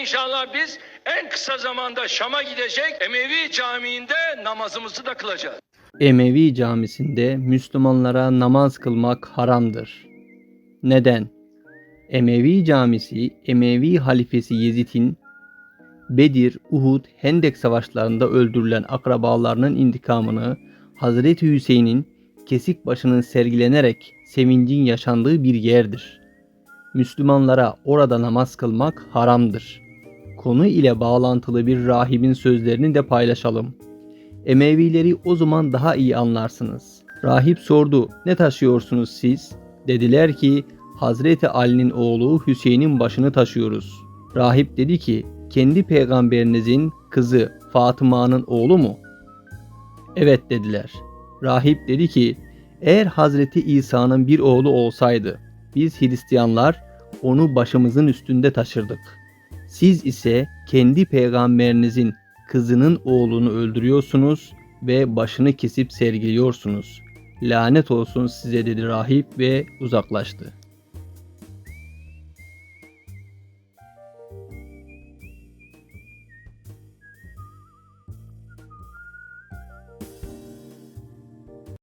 İnşallah biz en kısa zamanda Şam'a gidecek Emevi Camii'nde namazımızı da kılacağız. Emevi camisinde Müslümanlara namaz kılmak haramdır. Neden? Emevi camisi Emevi halifesi Yezid'in Bedir, Uhud, Hendek savaşlarında öldürülen akrabalarının intikamını Hazreti Hüseyin'in kesik başının sergilenerek sevincin yaşandığı bir yerdir. Müslümanlara orada namaz kılmak haramdır. Konu ile bağlantılı bir rahibin sözlerini de paylaşalım. Emevileri o zaman daha iyi anlarsınız. Rahip sordu, ne taşıyorsunuz siz? Dediler ki, Hazreti Ali'nin oğlu Hüseyin'in başını taşıyoruz. Rahip dedi ki, kendi peygamberinizin kızı Fatıma'nın oğlu mu? Evet dediler. Rahip dedi ki, eğer Hazreti İsa'nın bir oğlu olsaydı, biz Hristiyanlar onu başımızın üstünde taşırdık. Siz ise kendi peygamberinizin kızının oğlunu öldürüyorsunuz ve başını kesip sergiliyorsunuz. Lanet olsun size dedi rahip ve uzaklaştı.